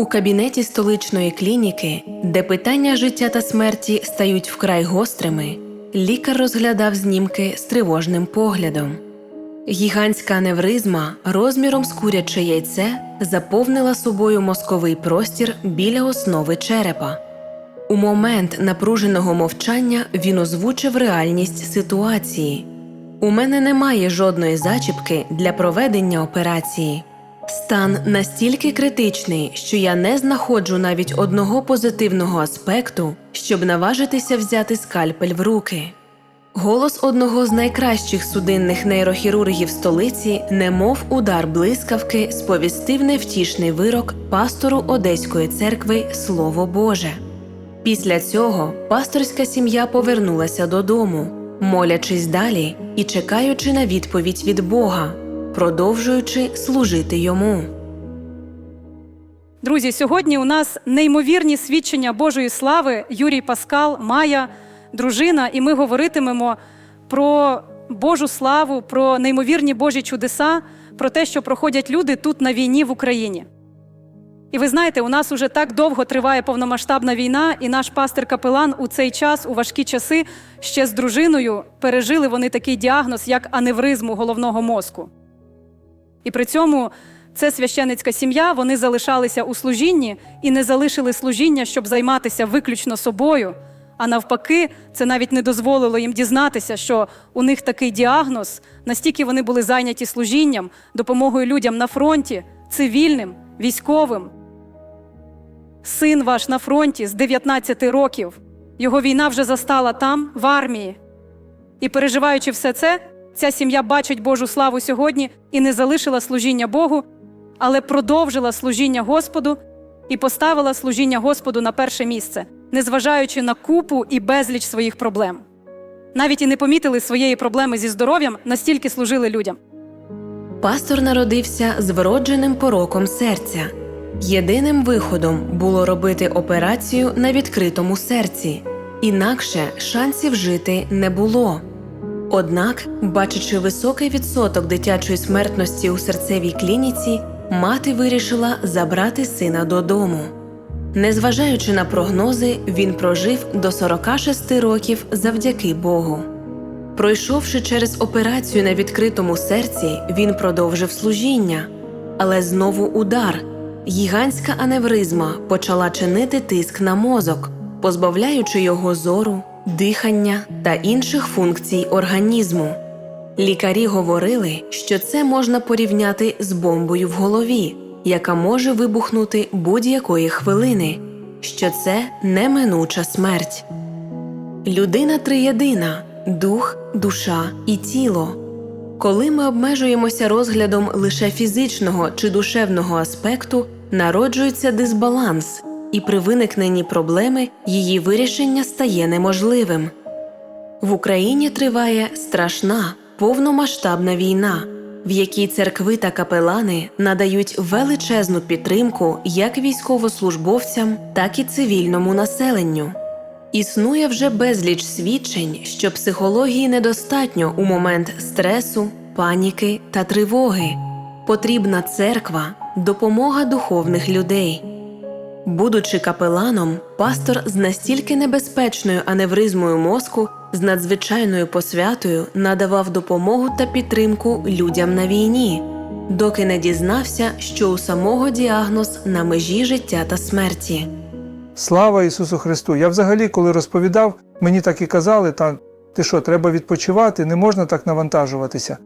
У кабінеті столичної клініки, де питання життя та смерті стають вкрай гострими, лікар розглядав знімки з тривожним поглядом. Гігантська аневризма розміром з куряче яйце заповнила собою мозковий простір біля основи черепа. У момент напруженого мовчання він озвучив реальність ситуації. У мене немає жодної зачіпки для проведення операції. Стан настільки критичний, що я не знаходжу навіть одного позитивного аспекту, щоб наважитися взяти скальпель в руки. Голос одного з найкращих судинних нейрохірургів столиці, немов удар блискавки, сповістив невтішний вирок пастору Одеської церкви Слово Боже. Після цього пасторська сім'я повернулася додому, молячись далі і чекаючи на відповідь від Бога, продовжуючи служити йому. Друзі, сьогодні у нас неймовірні свідчення Божої слави Юрій Паскал, Майя, дружина, і ми говоритимемо про Божу славу, про неймовірні Божі чудеса, про те, що проходять люди тут на війні в Україні. І ви знаєте, у нас уже так довго триває повномасштабна війна, і наш пастир Капелан у цей час, у важкі часи, ще з дружиною пережили вони такий діагноз, як аневризму головного мозку. І при цьому це священицька сім'я, вони залишалися у служінні і не залишили служіння, щоб займатися виключно собою. А навпаки, це навіть не дозволило їм дізнатися, що у них такий діагноз, настільки вони були зайняті служінням, допомогою людям на фронті, цивільним, військовим. Син ваш на фронті з 19 років. Його війна вже застала там, в армії. І переживаючи все це, ця сім'я бачить Божу славу сьогодні і не залишила служіння Богу, але продовжила служіння Господу і поставила служіння Господу на перше місце, незважаючи на купу і безліч своїх проблем. Навіть і не помітили своєї проблеми зі здоров'ям, настільки служили людям. Пастор народився з вродженим пороком серця. Єдиним виходом було робити операцію на відкритому серці, інакше шансів жити не було. Однак, бачачи високий відсоток дитячої смертності у серцевій клініці, мати вирішила забрати сина додому. Незважаючи на прогнози, він прожив до 46 років завдяки Богу. Пройшовши через операцію на відкритому серці, він продовжив служіння, але знову удар. Гігантська аневризма почала чинити тиск на мозок, позбавляючи його зору, дихання та інших функцій організму. Лікарі говорили, що це можна порівняти з бомбою в голові, яка може вибухнути будь-якої хвилини, що це неминуча смерть. Людина триєдина дух, душа і тіло. Коли ми обмежуємося розглядом лише фізичного чи душевного аспекту, народжується дисбаланс, і при виникненні проблеми її вирішення стає неможливим. В Україні триває страшна повномасштабна війна, в якій церкви та капелани надають величезну підтримку як військовослужбовцям, так і цивільному населенню. Існує вже безліч свідчень, що психології недостатньо у момент стресу, паніки та тривоги. Потрібна церква, допомога духовних людей. Будучи капеланом, пастор з настільки небезпечною аневризмою мозку з надзвичайною посвятою надавав допомогу та підтримку людям на війні, доки не дізнався, що у самого діагноз на межі життя та смерті. Слава Ісусу Христу! Я взагалі, коли розповідав, мені так і казали, та ти що, треба відпочивати, не можна так навантажуватися.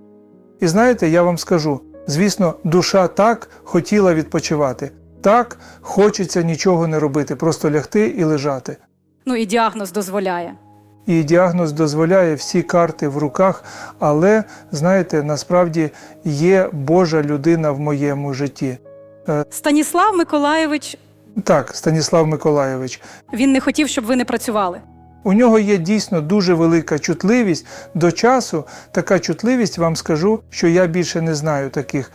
І знаєте, я вам скажу: звісно, душа так хотіла відпочивати, так хочеться нічого не робити, просто лягти і лежати. Ну і діагноз дозволяє. І діагноз дозволяє всі карти в руках, але знаєте, насправді є Божа людина в моєму житті. Станіслав Миколаєвич Так, Станіслав Миколайович, він не хотів, щоб ви не працювали. У нього є дійсно дуже велика чутливість до часу. Така чутливість, вам скажу, що я більше не знаю таких.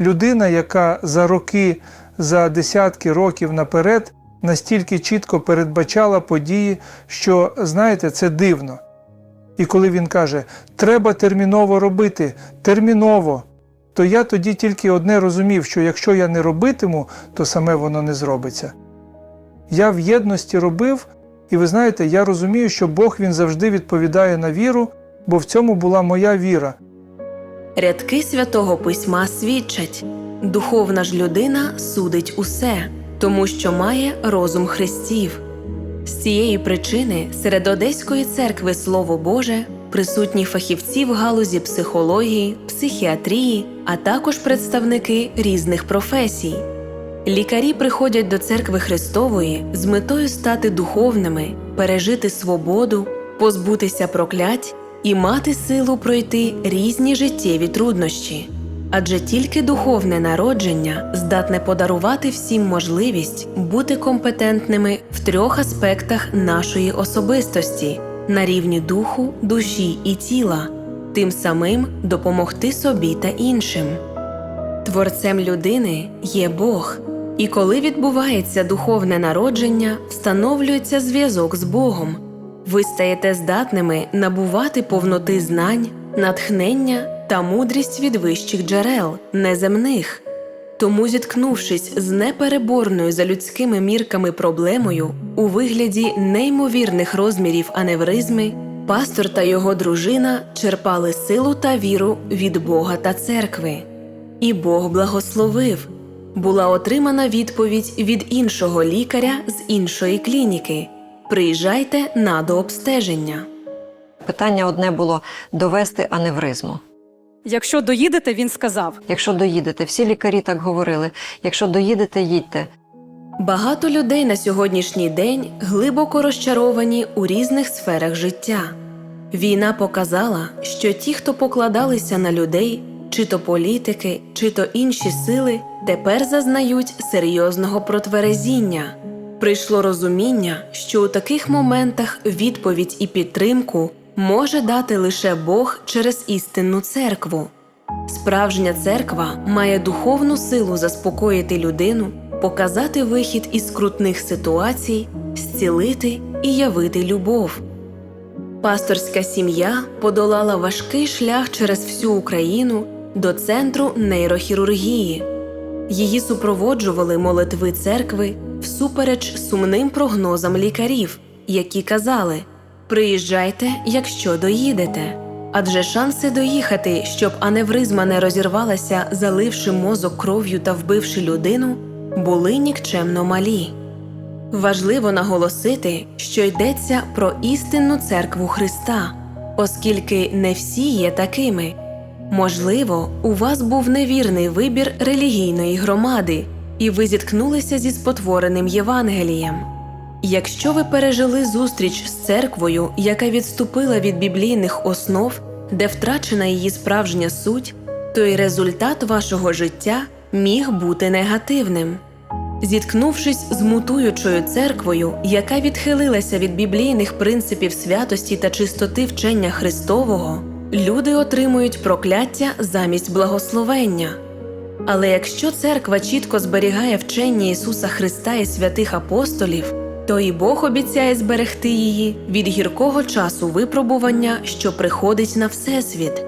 Людина, яка за роки, за десятки років наперед настільки чітко передбачала події, що, знаєте, це дивно. І коли він каже, треба терміново робити, терміново, то я тоді тільки одне розумів, що якщо я не робитиму, то саме воно не зробиться. Я в єдності робив, і ви знаєте, я розумію, що Бог він завжди відповідає на віру, бо в цьому була моя віра. Рядки святого письма свідчать духовна ж людина судить усе, тому що має розум Христів. З цієї причини серед Одеської церкви Слово Боже присутні фахівці в галузі психології, психіатрії, а також представники різних професій. Лікарі приходять до церкви Христової з метою стати духовними, пережити свободу, позбутися проклять і мати силу пройти різні життєві труднощі. Адже тільки духовне народження здатне подарувати всім можливість бути компетентними в трьох аспектах нашої особистості на рівні духу, душі і тіла, тим самим допомогти собі та іншим. Творцем людини є Бог, і коли відбувається духовне народження, встановлюється зв'язок з Богом. Ви стаєте здатними набувати повноти знань, натхнення та мудрість від вищих джерел, неземних. Тому, зіткнувшись з непереборною за людськими мірками проблемою у вигляді неймовірних розмірів аневризми, пастор та його дружина черпали силу та віру від Бога та церкви. І Бог благословив. Була отримана відповідь від іншого лікаря з іншої клініки. Приїжджайте на дообстеження. Питання одне було довести аневризму. Якщо доїдете, він сказав. Якщо доїдете, всі лікарі так говорили. Якщо доїдете, їдьте. Багато людей на сьогоднішній день глибоко розчаровані у різних сферах життя. Війна показала, що ті, хто покладалися на людей, чи то політики, чи то інші сили, тепер зазнають серйозного протверезіння. Прийшло розуміння, що у таких моментах відповідь і підтримку може дати лише Бог через істинну церкву. Справжня церква має духовну силу заспокоїти людину, показати вихід із скрутних ситуацій, зцілити і явити любов. Пасторська сім'я подолала важкий шлях через всю Україну до центру нейрохірургії. Її супроводжували молитви церкви всупереч сумним прогнозам лікарів, які казали: приїжджайте, якщо доїдете. Адже шанси доїхати, щоб аневризма не розірвалася, заливши мозок кров'ю та вбивши людину, були нікчемно малі. Важливо наголосити, що йдеться про істинну церкву Христа, оскільки не всі є такими. Можливо, у вас був невірний вибір релігійної громади, і ви зіткнулися зі спотвореним Євангелієм. Якщо ви пережили зустріч з церквою, яка відступила від біблійних основ, де втрачена її справжня суть, то й результат вашого життя міг бути негативним. Зіткнувшись з мутуючою церквою, яка відхилилася від біблійних принципів святості та чистоти вчення Христового, люди отримують прокляття замість благословення. Але якщо церква чітко зберігає вчення Ісуса Христа і святих апостолів, то і Бог обіцяє зберегти її від гіркого часу випробування, що приходить на Всесвіт.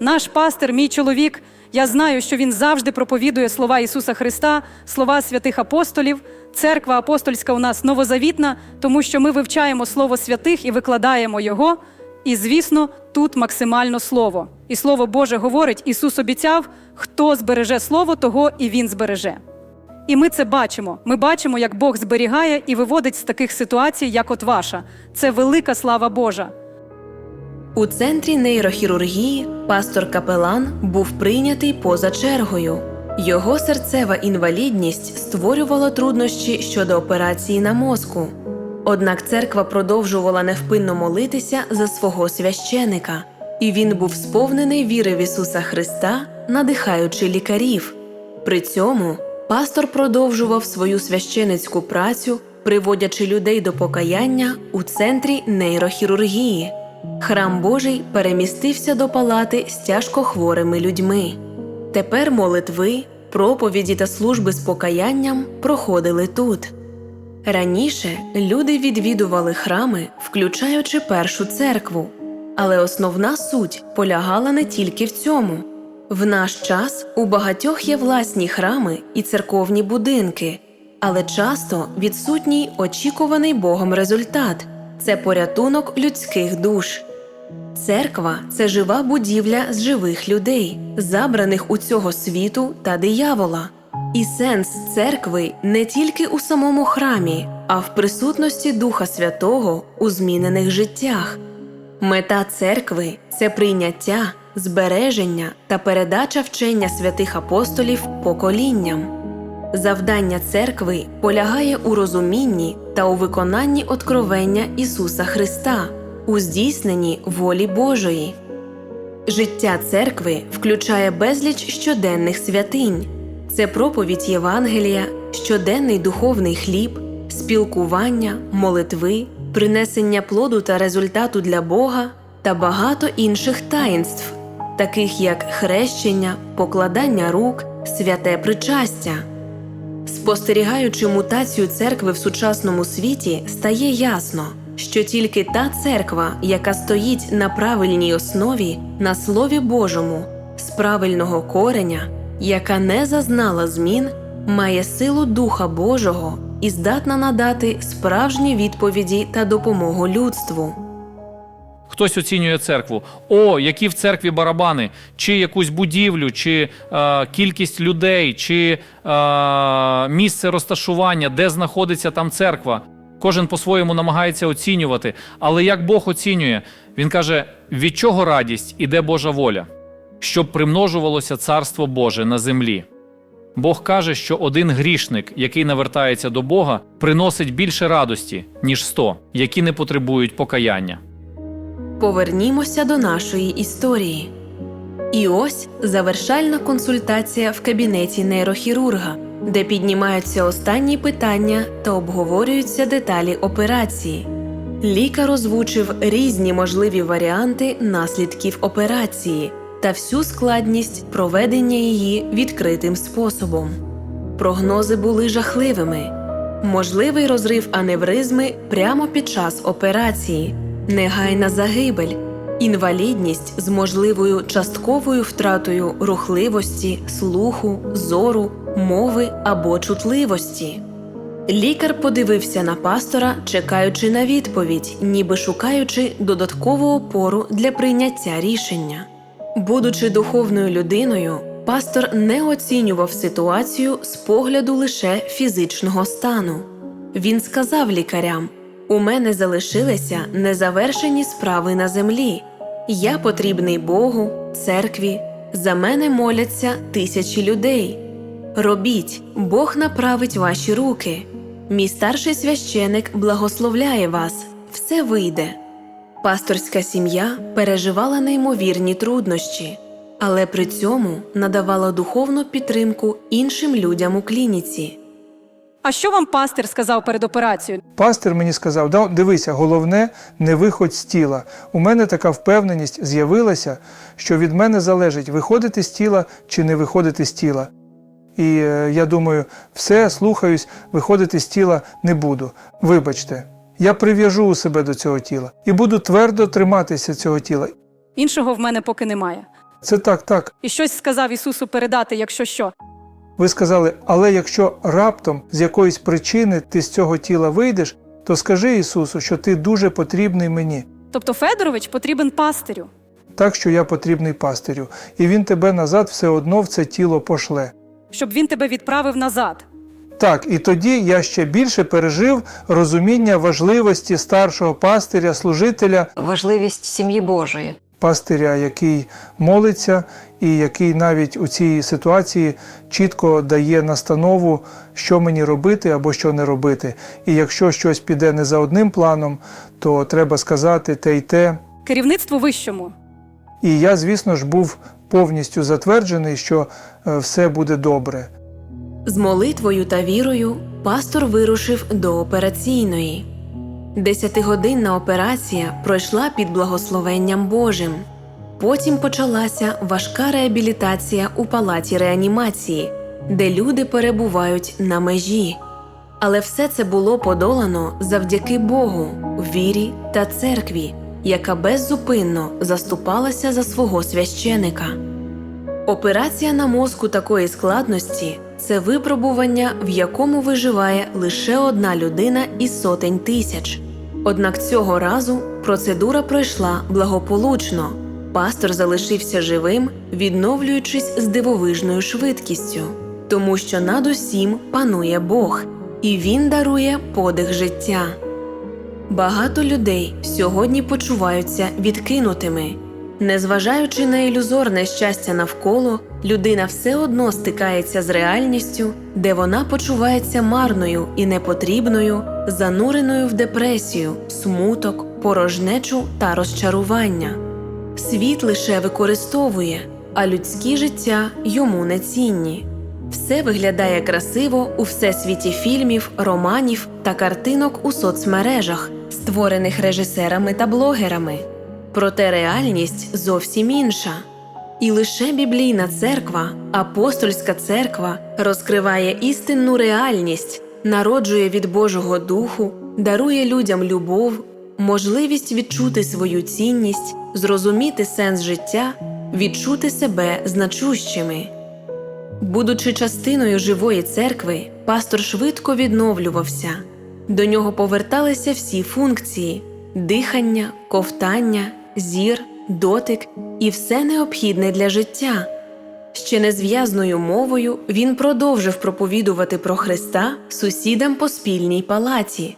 Наш пастир, мій чоловік, я знаю, що він завжди проповідує слова Ісуса Христа, слова святих апостолів. Церква апостольська у нас новозавітна, тому що ми вивчаємо Слово святих і викладаємо його. І, звісно, тут максимально слово. І слово Боже говорить: Ісус обіцяв, хто збереже слово, того і Він збереже. І ми це бачимо. Ми бачимо, як Бог зберігає і виводить з таких ситуацій, як от ваша. Це велика слава Божа. У центрі нейрохірургії пастор Капелан був прийнятий поза чергою. Його серцева інвалідність створювала труднощі щодо операції на мозку. Однак церква продовжувала невпинно молитися за свого священика, і він був сповнений віри в Ісуса Христа, надихаючи лікарів. При цьому пастор продовжував свою священицьку працю, приводячи людей до покаяння у центрі нейрохірургії. Храм Божий перемістився до палати з тяжко хворими людьми. Тепер молитви, проповіді та служби з покаянням проходили тут. Раніше люди відвідували храми, включаючи першу церкву, але основна суть полягала не тільки в цьому. В наш час у багатьох є власні храми і церковні будинки, але часто відсутній очікуваний Богом результат це порятунок людських душ. Церква це жива будівля з живих людей, забраних у цього світу та диявола. І сенс церкви не тільки у самому храмі, а в присутності Духа Святого у змінених життях. Мета церкви це прийняття, збереження та передача вчення святих апостолів поколінням. Завдання церкви полягає у розумінні та у виконанні откровення Ісуса Христа, у здійсненні волі Божої. Життя церкви включає безліч щоденних святинь. Це проповідь Євангелія, щоденний духовний хліб, спілкування, молитви, принесення плоду та результату для Бога та багато інших таїнств, таких як хрещення, покладання рук, святе причастя. Спостерігаючи мутацію церкви в сучасному світі, стає ясно, що тільки та церква, яка стоїть на правильній основі, на Слові Божому, з правильного кореня, яка не зазнала змін, має силу Духа Божого і здатна надати справжні відповіді та допомогу людству. Хтось оцінює церкву. О, які в церкві барабани, чи якусь будівлю, чи е, кількість людей, чи е, місце розташування, де знаходиться там церква. Кожен по-своєму намагається оцінювати. Але як Бог оцінює, він каже: від чого радість і де Божа воля, щоб примножувалося царство Боже на землі. Бог каже, що один грішник, який навертається до Бога, приносить більше радості, ніж сто, які не потребують покаяння. Повернімося до нашої історії. І ось завершальна консультація в кабінеті нейрохірурга, де піднімаються останні питання та обговорюються деталі операції. Лікар озвучив різні можливі варіанти наслідків операції та всю складність проведення її відкритим способом. Прогнози були жахливими. Можливий розрив аневризми прямо під час операції, негайна загибель, інвалідність з можливою частковою втратою рухливості, слуху, зору, мови або чутливості. Лікар подивився на пастора, чекаючи на відповідь, ніби шукаючи додаткову опору для прийняття рішення. Будучи духовною людиною, пастор не оцінював ситуацію з погляду лише фізичного стану. Він сказав лікарям: У мене залишилися незавершені справи на землі. Я потрібний Богу, церкві. За мене моляться тисячі людей. Робіть, Бог направить ваші руки. Мій старший священик благословляє вас, все вийде. Пасторська сім'я переживала неймовірні труднощі, але при цьому надавала духовну підтримку іншим людям у клініці. А що вам пастир сказав перед операцією? Пастир мені сказав: «Да, дивися, головне не виходь з тіла. У мене така впевненість з'явилася, що від мене залежить виходити з тіла чи не виходити з тіла. І е, я думаю, все, слухаюсь, виходити з тіла не буду. Вибачте, я прив'яжу у себе до цього тіла і буду твердо триматися цього тіла. Іншого в мене поки немає. Це так, так. І щось сказав Ісусу передати, якщо що. Ви сказали, але якщо раптом з якоїсь причини ти з цього тіла вийдеш, то скажи Ісусу, що ти дуже потрібний мені. Тобто Федорович потрібен пастирю. так, що я потрібний пастирю, і він тебе назад все одно в це тіло пошле. щоб він тебе відправив назад. Так, і тоді я ще більше пережив розуміння важливості старшого пастиря, служителя, Важливість сім'ї Божої. Пастиря, який молиться, і який навіть у цій ситуації чітко дає настанову, що мені робити або що не робити. І якщо щось піде не за одним планом, то треба сказати те й те. Керівництву вищому. І я, звісно ж, був повністю затверджений, що е, все буде добре. З молитвою та вірою пастор вирушив до операційної. Десятигодинна операція пройшла під благословенням Божим. Потім почалася важка реабілітація у палаті реанімації, де люди перебувають на межі. Але все це було подолано завдяки Богу, вірі та церкві, яка беззупинно заступалася за свого священика. Операція на мозку такої складності це випробування, в якому виживає лише одна людина із сотень тисяч. Однак цього разу процедура пройшла благополучно. Пастор залишився живим, відновлюючись з дивовижною швидкістю, тому що над усім панує Бог, і Він дарує подих життя. Багато людей сьогодні почуваються відкинутими. Незважаючи на ілюзорне щастя навколо, людина все одно стикається з реальністю, де вона почувається марною і непотрібною, зануреною в депресію, смуток, порожнечу та розчарування. Світ лише використовує, а людські життя йому не цінні. Все виглядає красиво у всесвіті фільмів, романів та картинок у соцмережах, створених режисерами та блогерами. Проте реальність зовсім інша. І лише біблійна церква, апостольська церква розкриває істинну реальність, народжує від Божого Духу, дарує людям любов, можливість відчути свою цінність, зрозуміти сенс життя, відчути себе значущими. Будучи частиною живої церкви, пастор швидко відновлювався. До нього поверталися всі функції дихання, ковтання, зір, дотик і все необхідне для життя. Ще незв'язною мовою він продовжив проповідувати про Христа сусідам по спільній палаті.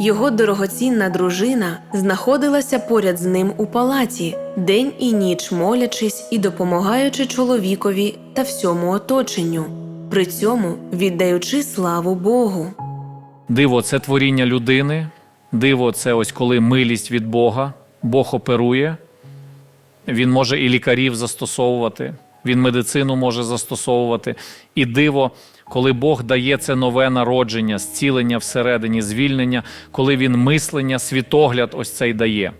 Його дорогоцінна дружина знаходилася поряд з ним у палаті, день і ніч молячись і допомагаючи чоловікові та всьому оточенню, при цьому віддаючи славу Богу. Диво це творіння людини. Диво це ось коли милість від Бога. Бог оперує. Він може і лікарів застосовувати, він медицину може застосовувати. І диво, коли Бог дає це нове народження, зцілення всередині, звільнення, коли він мислення, світогляд ось цей дає.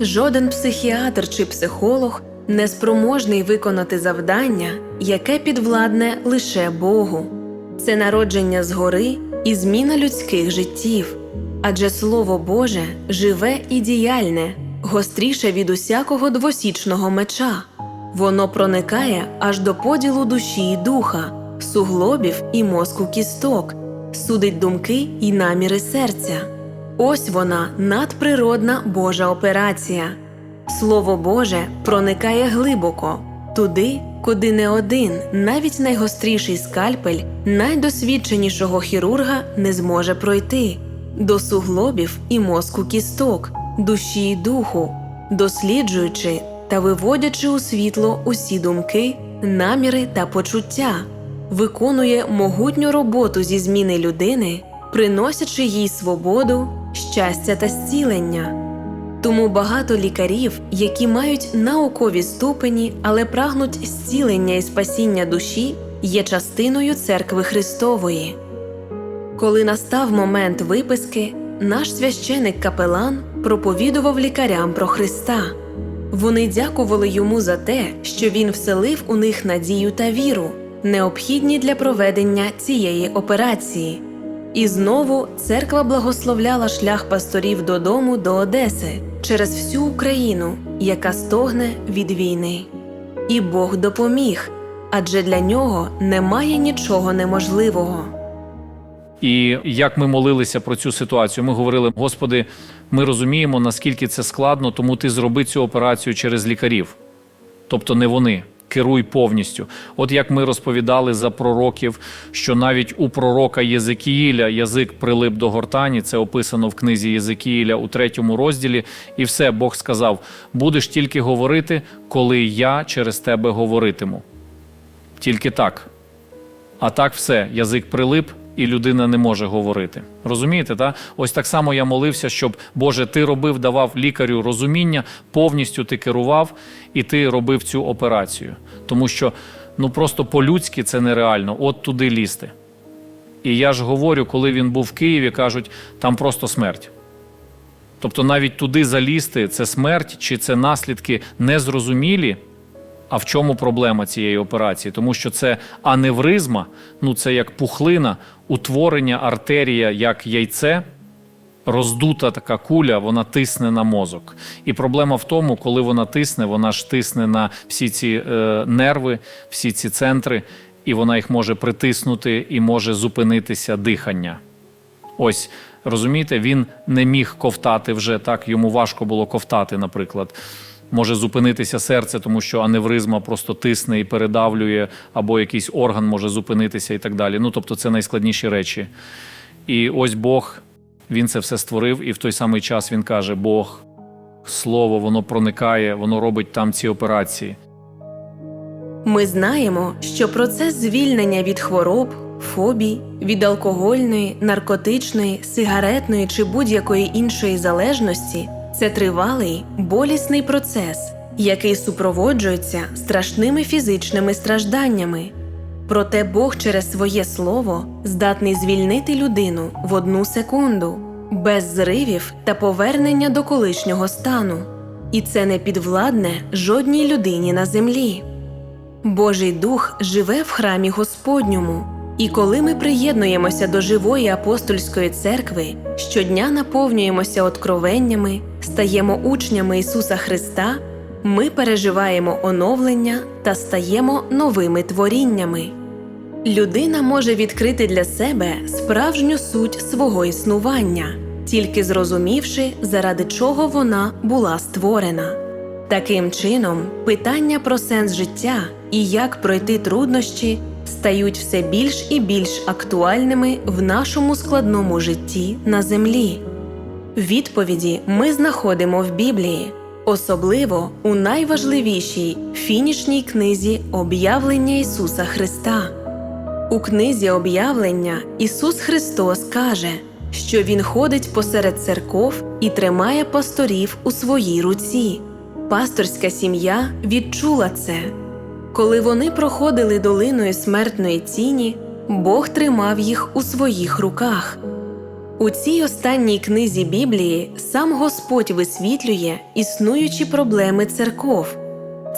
Жоден психіатр чи психолог не спроможний виконати завдання, яке підвладне лише Богу. Це народження згори і зміна людських життів. Адже Слово Боже живе і діяльне, гостріше від усякого двосічного меча. Воно проникає аж до поділу душі і духа, суглобів і мозку кісток, судить думки і наміри серця. Ось вона надприродна Божа операція. Слово Боже проникає глибоко, туди, куди не один, навіть найгостріший скальпель найдосвідченішого хірурга не зможе пройти, до суглобів і мозку кісток, душі й духу, досліджуючи та виводячи у світло усі думки, наміри та почуття, виконує могутню роботу зі зміни людини, приносячи їй свободу, щастя та зцілення. Тому багато лікарів, які мають наукові ступені, але прагнуть зцілення і спасіння душі, є частиною церкви Христової. Коли настав момент виписки, наш священик капелан проповідував лікарям про Христа. Вони дякували йому за те, що він вселив у них надію та віру, необхідні для проведення цієї операції. І знову церква благословляла шлях пасторів додому до Одеси через всю Україну, яка стогне від війни. І Бог допоміг, адже для нього немає нічого неможливого. І як ми молилися про цю ситуацію, ми говорили: Господи, ми розуміємо, наскільки це складно, тому ти зроби цю операцію через лікарів, тобто не вони. Керуй повністю. От як ми розповідали за пророків, що навіть у пророка Єзекіїля язик прилип до гортані, це описано в книзі Єзекіїля у третьому розділі, і все Бог сказав: будеш тільки говорити, коли я через тебе говоритиму. Тільки так. А так все, язик прилип, і людина не може говорити. Розумієте, та? Ось так само я молився, щоб Боже, ти робив, давав лікарю розуміння, повністю ти керував і ти робив цю операцію. Тому що ну просто по-людськи це нереально, от туди лізти. І я ж говорю, коли він був в Києві, кажуть, там просто смерть. Тобто навіть туди залізти це смерть чи це наслідки незрозумілі. А в чому проблема цієї операції? Тому що це аневризма, ну це як пухлина, утворення артерія як яйце, роздута така куля, вона тисне на мозок. І проблема в тому, коли вона тисне, вона ж тисне на всі ці е, нерви, всі ці центри, і вона їх може притиснути і може зупинитися дихання. Ось розумієте, він не міг ковтати вже так, йому важко було ковтати, наприклад. Може зупинитися серце, тому що аневризма просто тисне і передавлює, або якийсь орган може зупинитися і так далі. Ну тобто, це найскладніші речі. І ось Бог, він це все створив, і в той самий час він каже: Бог, слово, воно проникає, воно робить там ці операції. Ми знаємо, що процес звільнення від хвороб, фобій, від алкогольної, наркотичної, сигаретної чи будь-якої іншої залежності це тривалий, болісний процес, який супроводжується страшними фізичними стражданнями. Проте Бог через своє слово здатний звільнити людину в одну секунду, без зривів та повернення до колишнього стану. І це не підвладне жодній людині на землі. Божий Дух живе в храмі Господньому, і коли ми приєднуємося до живої апостольської церкви, щодня наповнюємося откровеннями, стаємо учнями Ісуса Христа, ми переживаємо оновлення та стаємо новими творіннями. Людина може відкрити для себе справжню суть свого існування, тільки зрозумівши, заради чого вона була створена. Таким чином, питання про сенс життя і як пройти труднощі стають все більш і більш актуальними в нашому складному житті на землі. Відповіді ми знаходимо в Біблії, особливо у найважливішій фінішній книзі об'явлення Ісуса Христа. У книзі об'явлення Ісус Христос каже, що Він ходить посеред церков і тримає пасторів у своїй руці. Пасторська сім'я відчула це. Коли вони проходили долиною смертної тіні, Бог тримав їх у своїх руках. У цій останній книзі Біблії сам Господь висвітлює існуючі проблеми церков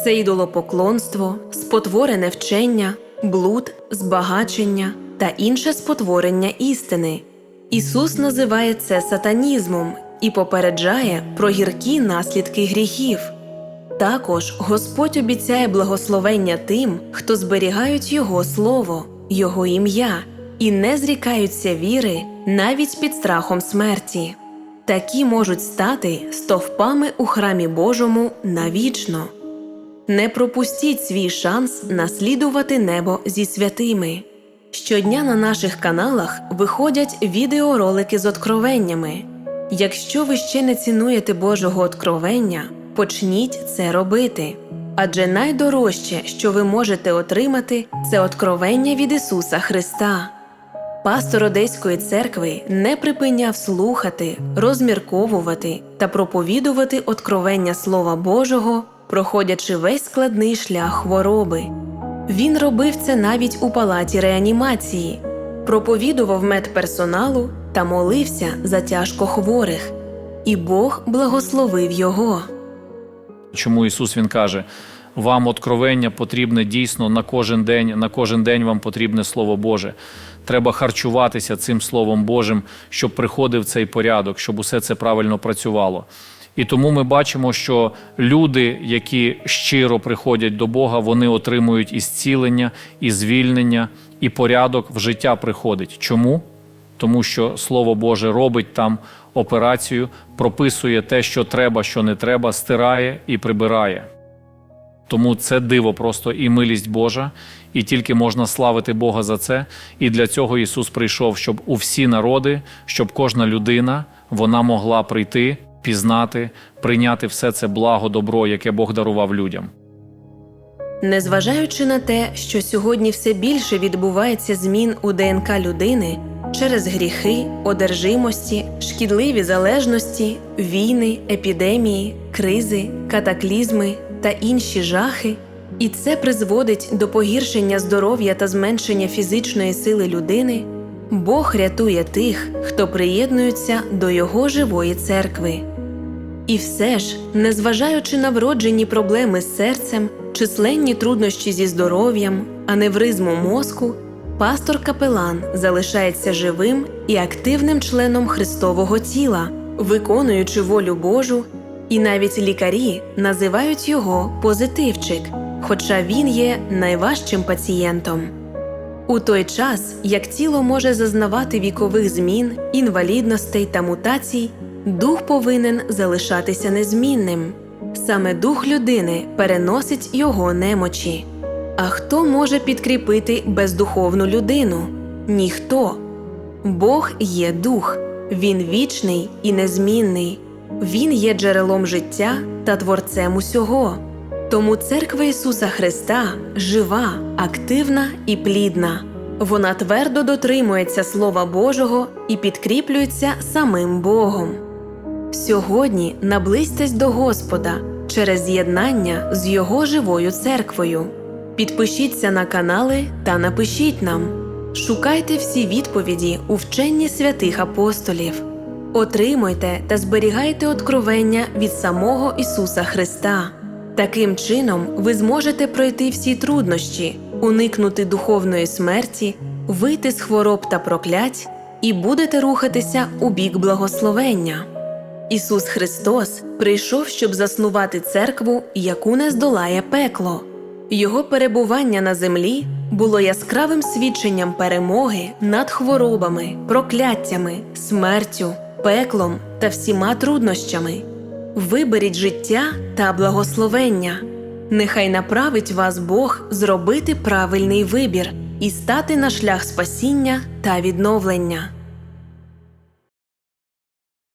це ідолопоклонство, спотворене вчення, блуд, збагачення та інше спотворення істини. Ісус називає це сатанізмом і попереджає про гіркі наслідки гріхів. Також Господь обіцяє благословення тим, хто зберігають Його слово, Його ім'я і не зрікаються віри навіть під страхом смерті. Такі можуть стати стовпами у храмі Божому навічно. Не пропустіть свій шанс наслідувати небо зі святими. Щодня на наших каналах виходять відеоролики з откровеннями. Якщо ви ще не цінуєте Божого откровення, почніть це робити. Адже найдорожче, що ви можете отримати, це откровення від Ісуса Христа. Пастор Одеської церкви не припиняв слухати, розмірковувати та проповідувати откровення Слова Божого, проходячи весь складний шлях хвороби. Він робив це навіть у палаті реанімації, проповідував медперсоналу та молився за тяжко хворих, і Бог благословив його. Чому Ісус Він каже: вам откровення потрібне дійсно на кожен день, на кожен день вам потрібне Слово Боже. Треба харчуватися цим Словом Божим, щоб приходив цей порядок, щоб усе це правильно працювало. І тому ми бачимо, що люди, які щиро приходять до Бога, вони отримують і зцілення, і звільнення, і порядок в життя приходить. Чому? Тому що Слово Боже робить там операцію, прописує те, що треба, що не треба, стирає і прибирає. Тому це диво просто і милість Божа, і тільки можна славити Бога за це. І для цього Ісус прийшов, щоб у всі народи, щоб кожна людина вона могла прийти, пізнати, прийняти все це благо, добро, яке Бог дарував людям. Незважаючи на те, що сьогодні все більше відбувається змін у ДНК людини через гріхи, одержимості, шкідливі залежності, війни, епідемії, кризи, катаклізми та інші жахи, і це призводить до погіршення здоров'я та зменшення фізичної сили людини, Бог рятує тих, хто приєднується до Його живої церкви. І все ж, незважаючи на вроджені проблеми з серцем, численні труднощі зі здоров'ям, аневризму мозку, пастор-капелан залишається живим і активним членом Христового тіла, виконуючи волю Божу, і навіть лікарі називають його позитивчик, хоча він є найважчим пацієнтом. У той час, як тіло може зазнавати вікових змін, інвалідностей та мутацій, дух повинен залишатися незмінним. Саме дух людини переносить його немочі. А хто може підкріпити бездуховну людину? Ніхто. Бог є дух, він вічний і незмінний. Він є джерелом життя та творцем усього. Тому церква Ісуса Христа жива, активна і плідна. Вона твердо дотримується Слова Божого і підкріплюється самим Богом. Сьогодні наблизьтесь до Господа через з'єднання з Його живою церквою. Підпишіться на канали та напишіть нам. Шукайте всі відповіді у вченні святих апостолів. Отримуйте та зберігайте откровення від самого Ісуса Христа. Таким чином, ви зможете пройти всі труднощі, уникнути духовної смерті, вийти з хвороб та проклять і будете рухатися у бік благословення. Ісус Христос прийшов, щоб заснувати церкву, яку не здолає пекло. Його перебування на землі було яскравим свідченням перемоги над хворобами, прокляттями, смертю, пеклом та всіма труднощами. Виберіть життя та благословення. Нехай направить вас Бог зробити правильний вибір і стати на шлях спасіння та відновлення.